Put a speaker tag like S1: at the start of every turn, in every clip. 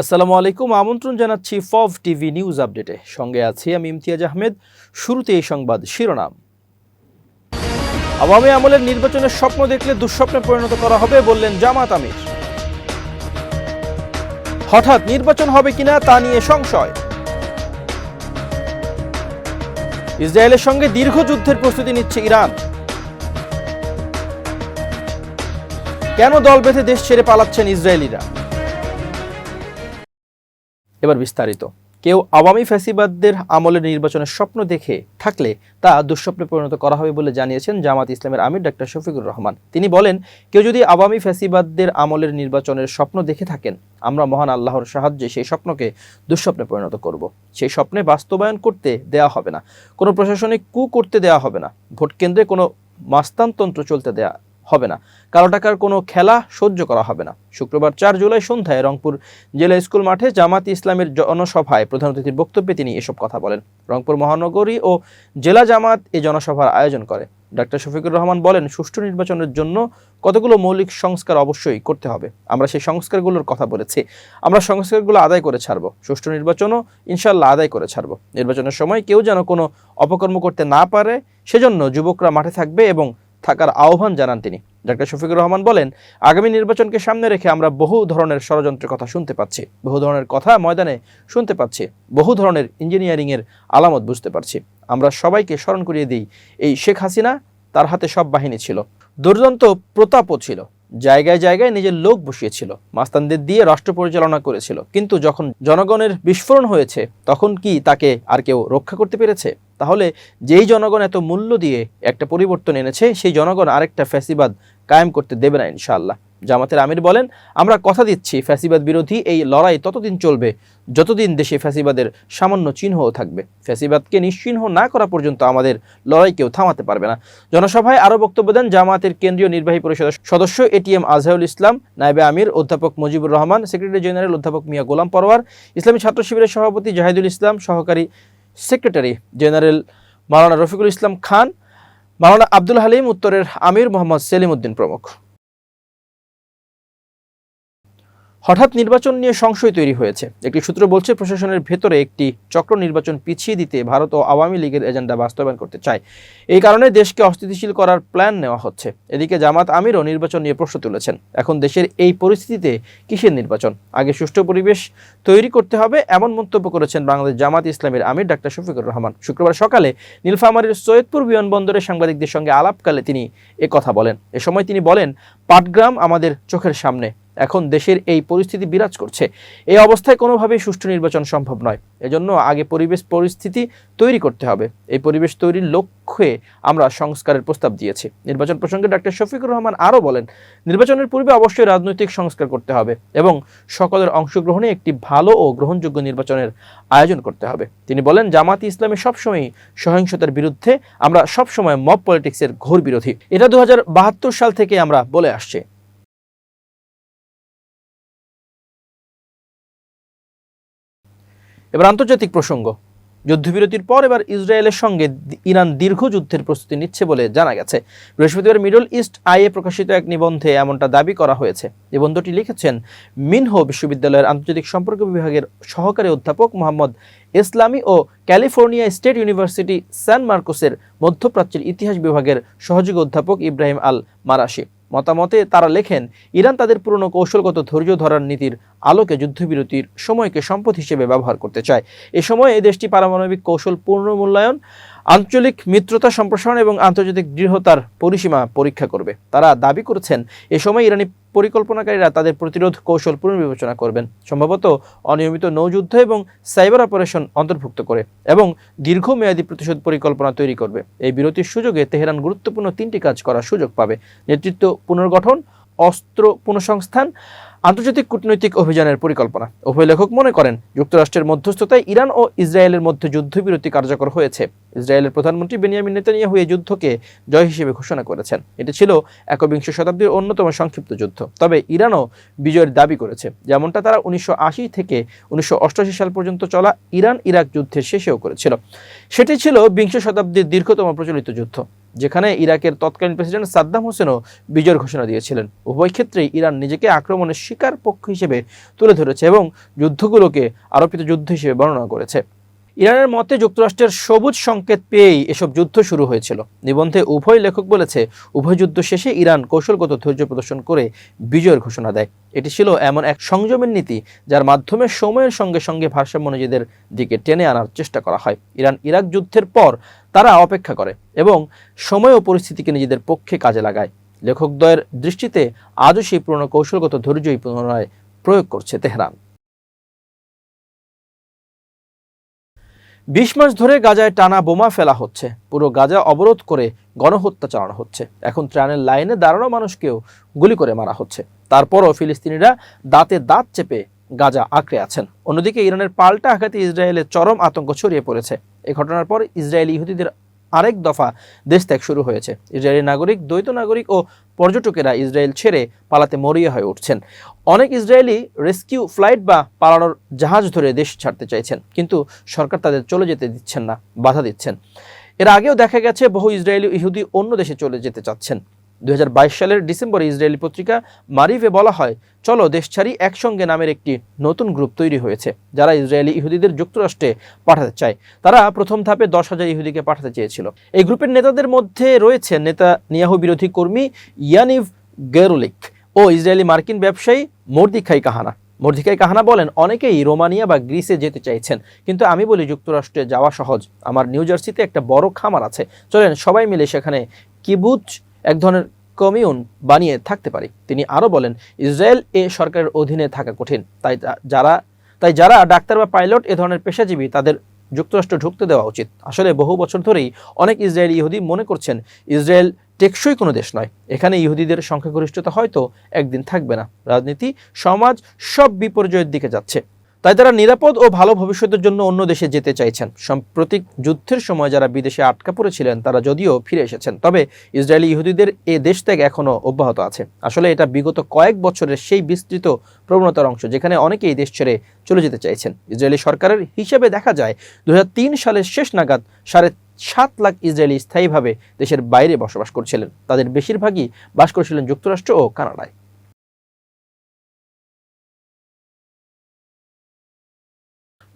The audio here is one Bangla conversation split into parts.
S1: আসসালামু আলাইকুম আমন্ত্রণ জানাচ্ছি ফভ টিভি নিউজ আপডেটে সঙ্গে আছি আমি ইমতিয়াজ আহমেদ শুরুতে এই সংবাদ শিরোনাম আওয়ামী আমলের নির্বাচনের স্বপ্ন দেখলে দুঃস্বপ্নে পরিণত করা হবে বললেন জামাত আমির হঠাৎ নির্বাচন হবে কিনা তা নিয়ে সংশয় ইসরায়েলের সঙ্গে দীর্ঘ যুদ্ধের প্রস্তুতি নিচ্ছে ইরান কেন দল বেঁধে দেশ ছেড়ে পালাচ্ছেন ইসরায়েলিরা এবার বিস্তারিত কেউ আওয়ামী ফ্যাসিবাদদের আমলে নির্বাচনের স্বপ্ন দেখে থাকলে তা দুঃস্বপ্নে পরিণত করা হবে বলে জানিয়েছেন জামাত ইসলামের আমির ডাক্তার শফিকুর রহমান তিনি বলেন কেউ যদি আওয়ামী ফ্যাসিবাদদের আমলের নির্বাচনের স্বপ্ন দেখে থাকেন আমরা মহান আল্লাহর সাহায্যে সেই স্বপ্নকে দুঃস্বপ্নে পরিণত করব। সেই স্বপ্নে বাস্তবায়ন করতে দেয়া হবে না কোনো প্রশাসনিক কু করতে দেয়া হবে না ভোট কেন্দ্রে কোনো মাস্তানতন্ত্র চলতে দেয়া হবে না কালো টাকার কোনো খেলা সহ্য করা হবে না শুক্রবার চার জুলাই সন্ধ্যায় রংপুর জেলা স্কুল মাঠে জামাত ইসলামের জনসভায় প্রধান অতিথির বক্তব্যে তিনি এসব কথা বলেন রংপুর মহানগরী ও জেলা জামাত এই জনসভার আয়োজন করে ডাক্তার শফিকুর রহমান বলেন সুষ্ঠু নির্বাচনের জন্য কতগুলো মৌলিক সংস্কার অবশ্যই করতে হবে আমরা সেই সংস্কারগুলোর কথা বলেছি আমরা সংস্কারগুলো আদায় করে ছাড়ব সুষ্ঠু নির্বাচনও ইনশাল্লাহ আদায় করে ছাড়ব নির্বাচনের সময় কেউ যেন কোনো অপকর্ম করতে না পারে সেজন্য যুবকরা মাঠে থাকবে এবং থাকার আহ্বান জানান তিনি ডাক্তার শফিকুর রহমান বলেন আগামী নির্বাচনকে সামনে রেখে আমরা বহু ধরনের ষড়যন্ত্রের কথা শুনতে পাচ্ছি বহু ধরনের কথা ময়দানে শুনতে পাচ্ছি বহু ধরনের ইঞ্জিনিয়ারিংয়ের আলামত বুঝতে পারছি আমরা সবাইকে স্মরণ করিয়ে দিই এই শেখ হাসিনা তার হাতে সব বাহিনী ছিল দুর্দান্ত প্রতাপও ছিল জায়গায় জায়গায় নিজের লোক বসিয়েছিল মাস্তানদের দিয়ে রাষ্ট্র পরিচালনা করেছিল কিন্তু যখন জনগণের বিস্ফোরণ হয়েছে তখন কি তাকে আর কেউ রক্ষা করতে পেরেছে তাহলে যেই জনগণ এত মূল্য দিয়ে একটা পরিবর্তন এনেছে সেই জনগণ আরেকটা ফ্যাসিবাদ কায়েম করতে দেবে না ইনশাআল্লাহ জামাতের আমির বলেন আমরা কথা দিচ্ছি ফ্যাসিবাদ বিরোধী এই লড়াই ততদিন চলবে যতদিন দেশে ফ্যাসিবাদের সামান্য চিহ্নও থাকবে ফ্যাসিবাদকে নিশ্চিহ্ন না করা পর্যন্ত আমাদের লড়াই কেউ থামাতে পারবে না জনসভায় আরও বক্তব্য দেন জামাতের কেন্দ্রীয় নির্বাহী পরিষদের সদস্য এটিএম আজহাউল ইসলাম নায়বে আমির অধ্যাপক মুজিবুর রহমান সেক্রেটারি জেনারেল অধ্যাপক মিয়া গোলাম পরওয়ার ইসলামী ছাত্র শিবিরের সভাপতি জাহিদুল ইসলাম সহকারী সেক্রেটারি জেনারেল মাওলানা রফিকুল ইসলাম খান মাওলানা আব্দুল হালিম উত্তরের আমির মোহাম্মদ সেলিম উদ্দিন প্রমুখ হঠাৎ নির্বাচন নিয়ে সংশয় তৈরি হয়েছে একটি সূত্র বলছে প্রশাসনের ভেতরে একটি চক্র নির্বাচন পিছিয়ে দিতে ভারত ও আওয়ামী লীগের এজেন্ডা বাস্তবায়ন করতে চায় এই কারণে দেশকে অস্থিতিশীল করার প্ল্যান নেওয়া হচ্ছে এদিকে জামাত আমিরও নির্বাচন নিয়ে প্রশ্ন তুলেছেন এখন দেশের এই পরিস্থিতিতে কিসের নির্বাচন আগে সুষ্ঠু পরিবেশ তৈরি করতে হবে এমন মন্তব্য করেছেন বাংলাদেশ জামাত ইসলামের আমির ডাক্তার শফিকুর রহমান শুক্রবার সকালে নীলফামারির সৈয়দপুর বিমানবন্দরে সাংবাদিকদের সঙ্গে আলাপকালে তিনি কথা বলেন এ সময় তিনি বলেন পাটগ্রাম আমাদের চোখের সামনে এখন দেশের এই পরিস্থিতি বিরাজ করছে এই অবস্থায় কোনোভাবেই সুষ্ঠু নির্বাচন সম্ভব নয় এজন্য আগে পরিবেশ পরিস্থিতি তৈরি করতে হবে এই পরিবেশ তৈরির লক্ষ্যে আমরা সংস্কারের প্রস্তাব দিয়েছি নির্বাচন প্রসঙ্গে ডাক্তার শফিকুর রহমান আরও বলেন নির্বাচনের পূর্বে অবশ্যই রাজনৈতিক সংস্কার করতে হবে এবং সকলের অংশগ্রহণে একটি ভালো ও গ্রহণযোগ্য নির্বাচনের আয়োজন করতে হবে তিনি বলেন জামাতি ইসলামে সবসময় সহিংসতার বিরুদ্ধে আমরা সবসময় মব পলিটিক্সের ঘোর বিরোধী এটা দু সাল থেকে আমরা বলে আসছি এবার আন্তর্জাতিক প্রসঙ্গ যুদ্ধবিরতির পর এবার ইসরায়েলের সঙ্গে ইরান দীর্ঘ যুদ্ধের প্রস্তুতি নিচ্ছে বলে জানা গেছে বৃহস্পতিবার মিডল ইস্ট আইয়ে প্রকাশিত এক নিবন্ধে এমনটা দাবি করা হয়েছে নিবন্ধটি লিখেছেন মিনহো বিশ্ববিদ্যালয়ের আন্তর্জাতিক সম্পর্ক বিভাগের সহকারী অধ্যাপক মোহাম্মদ ইসলামী ও ক্যালিফোর্নিয়া স্টেট ইউনিভার্সিটি স্যান মার্কোসের মধ্যপ্রাচ্যের ইতিহাস বিভাগের সহযোগী অধ্যাপক ইব্রাহিম আল মারাশি মতামতে তারা লেখেন ইরান তাদের পুরনো কৌশলগত ধৈর্য ধরার নীতির আলোকে যুদ্ধবিরতির সময়কে সম্পদ হিসেবে ব্যবহার করতে চায় এ সময় এই দেশটি পারমাণবিক কৌশল পুনর্মূল্যায়ন আঞ্চলিক মিত্রতা সম্প্রসারণ এবং আন্তর্জাতিক দৃঢ়তার পরিসীমা পরীক্ষা করবে তারা দাবি করেছেন এ সময় ইরানি পরিকল্পনাকারীরা তাদের প্রতিরোধ কৌশল পুনর্বিবেচনা করবেন সম্ভবত অনিয়মিত নৌযুদ্ধ এবং সাইবার অপারেশন অন্তর্ভুক্ত করে এবং দীর্ঘমেয়াদী প্রতিশোধ পরিকল্পনা তৈরি করবে এই বিরতির সুযোগে তেহরান গুরুত্বপূর্ণ তিনটি কাজ করার সুযোগ পাবে নেতৃত্ব পুনর্গঠন অস্ত্র পুনঃসংস্থান আন্তর্জাতিক কূটনৈতিক অভিযানের পরিকল্পনা উভয় লেখক মনে করেন যুক্তরাষ্ট্রের মধ্যস্থতায় ইরান ও ইসরায়েলের মধ্যে যুদ্ধবিরতি কার্যকর হয়েছে ইসরায়েলের প্রধানমন্ত্রী বেনিয়ামিন নেতানিয়া হয়ে যুদ্ধকে জয় হিসেবে ঘোষণা করেছেন এটি ছিল একবিংশ শতাব্দীর অন্যতম সংক্ষিপ্ত যুদ্ধ তবে ইরানও বিজয়ের দাবি করেছে যেমনটা তারা উনিশশো থেকে উনিশশো সাল পর্যন্ত চলা ইরান ইরাক যুদ্ধের শেষেও করেছিল সেটি ছিল বিংশ শতাব্দীর দীর্ঘতম প্রচলিত যুদ্ধ যেখানে ইরাকের তৎকালীন প্রেসিডেন্ট সাদ্দাম হোসেনও বিজয়ের ঘোষণা দিয়েছিলেন উভয় ক্ষেত্রেই ইরান নিজেকে আক্রমণের শিকার পক্ষ হিসেবে তুলে ধরেছে এবং যুদ্ধগুলোকে আরোপিত যুদ্ধ হিসেবে বর্ণনা করেছে ইরানের মতে যুক্তরাষ্ট্রের সবুজ সংকেত পেয়েই এসব যুদ্ধ শুরু হয়েছিল নিবন্ধে উভয় লেখক বলেছে উভয় যুদ্ধ শেষে ইরান কৌশলগত ধৈর্য প্রদর্শন করে বিজয়ের ঘোষণা দেয় এটি ছিল এমন এক সংযমের নীতি যার মাধ্যমে সময়ের সঙ্গে সঙ্গে ভারসাম্য নিজেদের দিকে টেনে আনার চেষ্টা করা হয় ইরান ইরাক যুদ্ধের পর তারা অপেক্ষা করে এবং সময় ও পরিস্থিতিকে নিজেদের পক্ষে কাজে লাগায় লেখকদ্বয়ের দৃষ্টিতে আজও সেই পুরনো কৌশলগত ধৈর্যই পুনরায় প্রয়োগ করছে তেহরান বিশ মাস ধরে গাজায় টানা বোমা ফেলা হচ্ছে পুরো গাজা অবরোধ করে গণহত্যা চালানো হচ্ছে এখন ট্রেনের লাইনে দাঁড়ানো মানুষকেও গুলি করে মারা হচ্ছে তারপরও ফিলিস্তিনিরা দাঁতে দাঁত চেপে গাজা আঁকড়ে আছেন অন্যদিকে ইরানের পাল্টা আঘাতে ইসরায়েলের চরম আতঙ্ক ছড়িয়ে পড়েছে এ ঘটনার পর ইসরায়েলি ইহুদিদের আরেক দফা দেশ ত্যাগ শুরু হয়েছে ইসরায়েলি নাগরিক দ্বৈত নাগরিক ও পর্যটকেরা ইসরায়েল ছেড়ে পালাতে মরিয়া হয়ে উঠছেন অনেক ইসরায়েলি রেস্কিউ ফ্লাইট বা পালানোর জাহাজ ধরে দেশ ছাড়তে চাইছেন কিন্তু সরকার তাদের চলে যেতে দিচ্ছেন না বাধা দিচ্ছেন এর আগেও দেখা গেছে বহু ইসরায়েলি ইহুদি অন্য দেশে চলে যেতে চাচ্ছেন দু সালের ডিসেম্বরে ইসরায়েলি পত্রিকা মারিফে বলা হয় চলো দেশ ছাড়ি একসঙ্গে নামের একটি নতুন গ্রুপ তৈরি হয়েছে যারা ইসরায়েলি ইহুদিদের যুক্তরাষ্ট্রে পাঠাতে চায় তারা প্রথম ধাপে দশ হাজার ইহুদিকে পাঠাতে চেয়েছিল এই গ্রুপের নেতাদের মধ্যে রয়েছে নেতা নিয়াহু বিরোধী কর্মী ইয়ানিভ গেরুলিক ও ইসরায়েলি মার্কিন ব্যবসায়ী মর্দিখাই কাহানা মর্ধিকাই কাহানা বলেন অনেকেই রোমানিয়া বা গ্রিসে যেতে চাইছেন কিন্তু আমি বলি যুক্তরাষ্ট্রে যাওয়া সহজ আমার নিউ জার্সিতে একটা বড় খামার আছে চলেন সবাই মিলে সেখানে কিবুচ এক ধরনের কমিউন বানিয়ে থাকতে পারি তিনি আরও বলেন ইসরায়েল এ সরকারের অধীনে থাকা কঠিন তাই যারা তাই যারা ডাক্তার বা পাইলট এ ধরনের পেশাজীবী তাদের যুক্তরাষ্ট্র ঢুকতে দেওয়া উচিত আসলে বহু বছর ধরেই অনেক ইসরায়েল ইহুদি মনে করছেন ইসরায়েল টেকসই কোনো দেশ নয় এখানে ইহুদিদের সংখ্যাগরিষ্ঠতা হয়তো একদিন থাকবে না রাজনীতি সমাজ সব বিপর্যয়ের দিকে যাচ্ছে তাই তারা নিরাপদ ও ভালো ভবিষ্যতের জন্য অন্য দেশে যেতে চাইছেন সাম্প্রতিক যুদ্ধের সময় যারা বিদেশে আটকা পড়েছিলেন তারা যদিও ফিরে এসেছেন তবে ইসরায়েলি ইহুদিদের এ দেশ ত্যাগ এখনও অব্যাহত আছে আসলে এটা বিগত কয়েক বছরের সেই বিস্তৃত প্রবণতার অংশ যেখানে অনেকে এই দেশ ছেড়ে চলে যেতে চাইছেন ইসরায়েলি সরকারের হিসেবে দেখা যায় দু সালের শেষ নাগাদ সাড়ে সাত লাখ ইসরায়েলি স্থায়ীভাবে দেশের বাইরে বসবাস করছিলেন তাদের বেশিরভাগই বাস করেছিলেন যুক্তরাষ্ট্র ও কানাডায়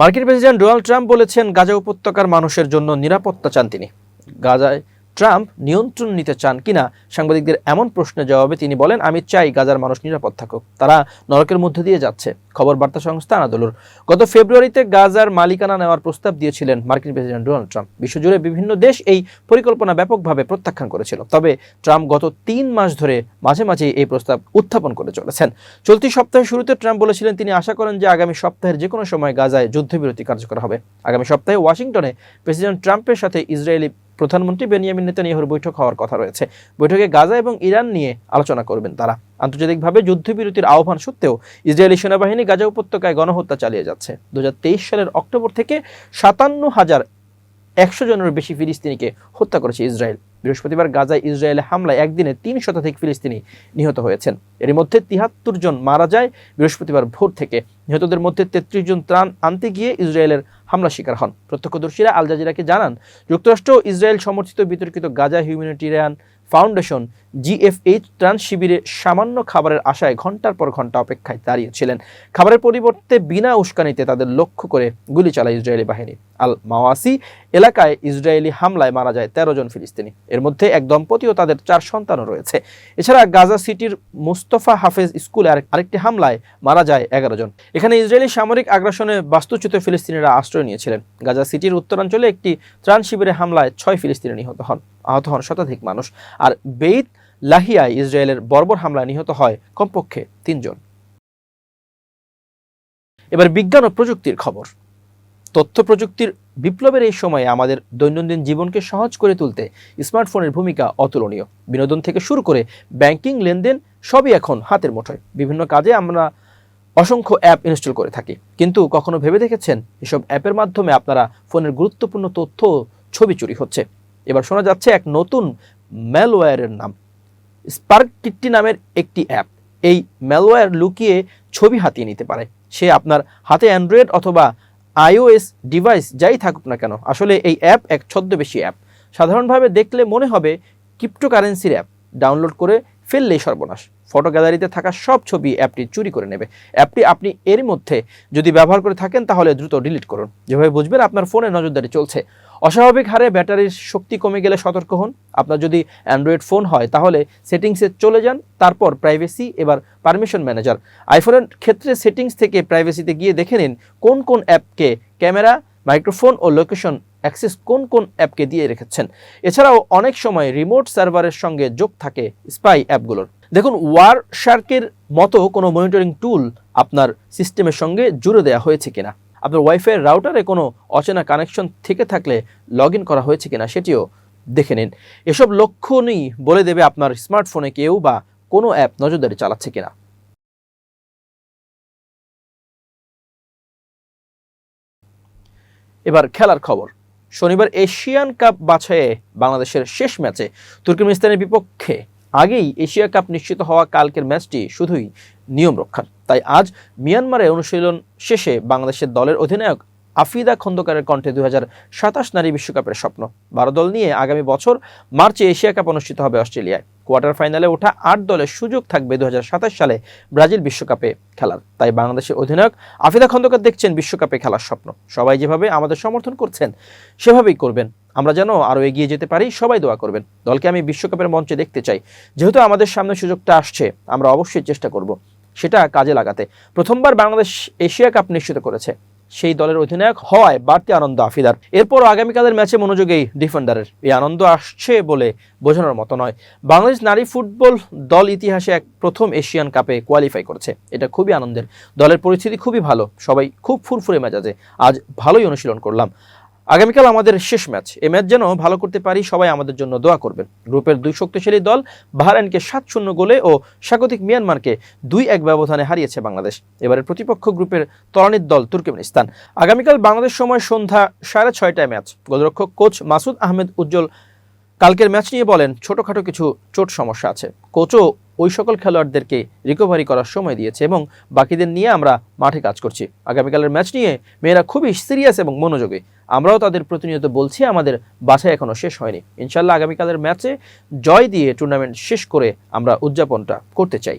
S1: মার্কিন প্রেসিডেন্ট ডোনাল্ড ট্রাম্প বলেছেন গাজা উপত্যকার মানুষের জন্য নিরাপত্তা চান তিনি গাজায় ট্রাম্প নিয়ন্ত্রণ নিতে চান কিনা সাংবাদিকদের এমন প্রশ্নের জবাবে তিনি বলেন আমি চাই গাজার মানুষ নিরাপদ থাকুক তারা নরকের মধ্যে দিয়ে যাচ্ছে খবর বার্তা সংস্থা আনাদলুর গত ফেব্রুয়ারিতে গাজার মালিকানা নেওয়ার প্রস্তাব দিয়েছিলেন মার্কিন প্রেসিডেন্ট ডোনাল্ড ট্রাম্প বিশ্বজুড়ে বিভিন্ন দেশ এই পরিকল্পনা ব্যাপকভাবে প্রত্যাখ্যান করেছিল তবে ট্রাম্প গত তিন মাস ধরে মাঝে মাঝে এই প্রস্তাব উত্থাপন করে চলেছেন চলতি সপ্তাহের শুরুতে ট্রাম্প বলেছিলেন তিনি আশা করেন যে আগামী সপ্তাহের যে কোনো সময় গাজায় যুদ্ধবিরতি কার্যকর হবে আগামী সপ্তাহে ওয়াশিংটনে প্রেসিডেন্ট ট্রাম্পের সাথে ইসরায়েলি প্রধানমন্ত্রী বেনিয়ামিন নেতানিয়াহুর বৈঠক হওয়ার কথা রয়েছে বৈঠকে গাজা এবং ইরান নিয়ে আলোচনা করবেন তারা আন্তর্জাতিকভাবে যুদ্ধবিরতির আহ্বান সত্ত্বেও ইসরায়েলি সেনাবাহিনী গাজা উপত্যকায় গণহত্যা চালিয়ে যাচ্ছে দু সালের অক্টোবর থেকে সাতান্ন হাজার একশো জনের বেশি ফিলিস্তিনিকে হত্যা করেছে ইসরায়েল বৃহস্পতিবার গাজায় ইসরায়েলের হামলায় একদিনে তিন শতাধিক ফিলিস্তিনি নিহত হয়েছেন এর মধ্যে তিহাত্তর জন মারা যায় বৃহস্পতিবার ভোর থেকে নিহতদের মধ্যে তেত্রিশ জন ত্রাণ আনতে গিয়ে ইসরায়েলের হামলা শিকার হন প্রত্যক্ষদর্শীরা আল জাজিরাকে জানান যুক্তরাষ্ট্র ইসরায়েল সমর্থিত বিতর্কিত গাজা হিউম্যানিটেরিয়ান ফাউন্ডেশন জিএফএইচ ত্রাণ শিবিরে সামান্য খাবারের আশায় ঘন্টার পর ঘন্টা অপেক্ষায় দাঁড়িয়েছিলেন খাবারের পরিবর্তে বিনা উস্কানিতে তাদের লক্ষ্য করে গুলি চালায় ইসরায়েলি বাহিনী আল মাওয়াসি এলাকায় ইসরায়েলি হামলায় মারা যায় তেরো জন ফিলিস্তিনি এর মধ্যে এক দম্পতি ও তাদের চার সন্তানও রয়েছে এছাড়া গাজা সিটির মুস্তফা হাফেজ স্কুলে আরেকটি হামলায় মারা যায় এগারো জন এখানে ইসরায়েলি সামরিক আগ্রাসনে বাস্তুচ্যুত ফিলিস্তিনিরা আশ্রয় নিয়েছিলেন গাজা সিটির উত্তরাঞ্চলে একটি ত্রাণ শিবিরে হামলায় ছয় ফিলিস্তিনি নিহত হন আহত হন শতাধিক মানুষ আর বেইত লাহিয়ায় ইসরায়েলের বর্বর হামলা নিহত হয় কমপক্ষে তিনজন এবার বিজ্ঞান ও প্রযুক্তির খবর তথ্য প্রযুক্তির বিপ্লবের এই সময়ে আমাদের দৈনন্দিন জীবনকে সহজ করে তুলতে স্মার্টফোনের ভূমিকা অতুলনীয় বিনোদন থেকে শুরু করে ব্যাংকিং লেনদেন সবই এখন হাতের মুঠোয় বিভিন্ন কাজে আমরা অসংখ্য অ্যাপ ইনস্টল করে থাকি কিন্তু কখনো ভেবে দেখেছেন এসব অ্যাপের মাধ্যমে আপনারা ফোনের গুরুত্বপূর্ণ তথ্য ছবি চুরি হচ্ছে এবার শোনা যাচ্ছে এক নতুন ম্যালওয়্যারের নাম স্পার্ক কিট্টি নামের একটি অ্যাপ এই ম্যালওয়্যার লুকিয়ে ছবি হাতিয়ে নিতে পারে সে আপনার হাতে অ্যান্ড্রয়েড অথবা আইওএস ডিভাইস যাই থাকুক না কেন আসলে এই অ্যাপ এক ছদ্মবেশী অ্যাপ সাধারণভাবে দেখলে মনে হবে ক্রিপ্টোকারেন্সির অ্যাপ ডাউনলোড করে ফেললেই সর্বনাশ ফটো গ্যালারিতে থাকা সব ছবি অ্যাপটি চুরি করে নেবে অ্যাপটি আপনি এর মধ্যে যদি ব্যবহার করে থাকেন তাহলে দ্রুত ডিলিট করুন যেভাবে বুঝবেন আপনার ফোনে নজরদারি চলছে অস্বাভাবিক হারে ব্যাটারির শক্তি কমে গেলে সতর্ক হন আপনার যদি অ্যান্ড্রয়েড ফোন হয় তাহলে সেটিংসে চলে যান তারপর প্রাইভেসি এবার পারমিশন ম্যানেজার আইফোনের ক্ষেত্রে সেটিংস থেকে প্রাইভেসিতে গিয়ে দেখে নিন কোন কোন অ্যাপকে ক্যামেরা মাইক্রোফোন ও লোকেশন অ্যাক্সেস কোন কোন অ্যাপকে দিয়ে রেখেছেন এছাড়াও অনেক সময় রিমোট সার্ভারের সঙ্গে যোগ থাকে স্পাই অ্যাপগুলোর দেখুন ওয়ার শার্কের মতো কোনো মনিটরিং টুল আপনার সিস্টেমের সঙ্গে জুড়ে দেওয়া হয়েছে কিনা আপনার ওয়াইফাই রাউটারে কোনো অচেনা কানেকশন থেকে থাকলে লগ করা হয়েছে কিনা সেটিও দেখে নিন এসব লক্ষণই বলে দেবে আপনার স্মার্টফোনে কেউ বা কোনো অ্যাপ নজরদারি চালাচ্ছে কিনা এবার খেলার খবর শনিবার এশিয়ান কাপ বাছাইয়ে বাংলাদেশের শেষ ম্যাচে তুর্কিমিস্তানের বিপক্ষে আগেই এশিয়া কাপ নিশ্চিত হওয়া কালকের ম্যাচটি শুধুই নিয়ম রক্ষার তাই আজ মিয়ানমারে অনুশীলন শেষে বাংলাদেশের দলের অধিনায়ক আফিদা খন্দকারের কণ্ঠে দুই নারী বিশ্বকাপের স্বপ্ন বারো দল নিয়ে আগামী বছর মার্চে এশিয়া কাপ অনুষ্ঠিত হবে অস্ট্রেলিয়ায় কোয়ার্টার ফাইনালে ওঠা আট দলের সুযোগ থাকবে দু সালে ব্রাজিল বিশ্বকাপে খেলার তাই বাংলাদেশের অধিনায়ক আফিদা খন্দকার দেখছেন বিশ্বকাপে খেলার স্বপ্ন সবাই যেভাবে আমাদের সমর্থন করছেন সেভাবেই করবেন আমরা যেন আরও এগিয়ে যেতে পারি সবাই দোয়া করবেন দলকে আমি বিশ্বকাপের মঞ্চে দেখতে চাই যেহেতু আমাদের সামনে সুযোগটা আসছে আমরা অবশ্যই চেষ্টা করব সেটা কাজে লাগাতে প্রথমবার বাংলাদেশ এশিয়া কাপ নিশ্চিত করেছে সেই দলের অধিনায়ক হওয়ায় বাড়তি আনন্দ আফিদার এরপর আগামীকালের ম্যাচে মনোযোগেই ডিফেন্ডারের এই আনন্দ আসছে বলে বোঝানোর মতো নয় বাংলাদেশ নারী ফুটবল দল ইতিহাসে এক প্রথম এশিয়ান কাপে কোয়ালিফাই করছে এটা খুবই আনন্দের দলের পরিস্থিতি খুবই ভালো সবাই খুব ফুরফুরে মেজাজে আজ ভালোই অনুশীলন করলাম আগামীকাল আমাদের শেষ ম্যাচ এই ম্যাচ যেন ভালো করতে পারি সবাই আমাদের জন্য দোয়া করবেন গ্রুপের দুই শক্তিশালী দল বাহারাইনকে সাত শূন্য গোলে ও স্বাগতিক মিয়ানমারকে দুই এক ব্যবধানে হারিয়েছে বাংলাদেশ এবারের প্রতিপক্ষ গ্রুপের তরানির দল তুর্কমেনিস্তান আগামীকাল বাংলাদেশ সময় সন্ধ্যা সাড়ে ছয়টায় ম্যাচ গোলরক্ষক কোচ মাসুদ আহমেদ উজ্জ্বল কালকের ম্যাচ নিয়ে বলেন ছোটোখাটো কিছু চোট সমস্যা আছে কোচও ওই সকল খেলোয়াড়দেরকে রিকভারি করার সময় দিয়েছে এবং বাকিদের নিয়ে আমরা মাঠে কাজ করছি আগামীকালের ম্যাচ নিয়ে মেয়েরা খুবই সিরিয়াস এবং মনোযোগে আমরাও তাদের প্রতিনিয়ত বলছি আমাদের বাছাই এখনও শেষ হয়নি ইনশাল্লাহ আগামীকালের ম্যাচে জয় দিয়ে টুর্নামেন্ট শেষ করে আমরা উদযাপনটা করতে চাই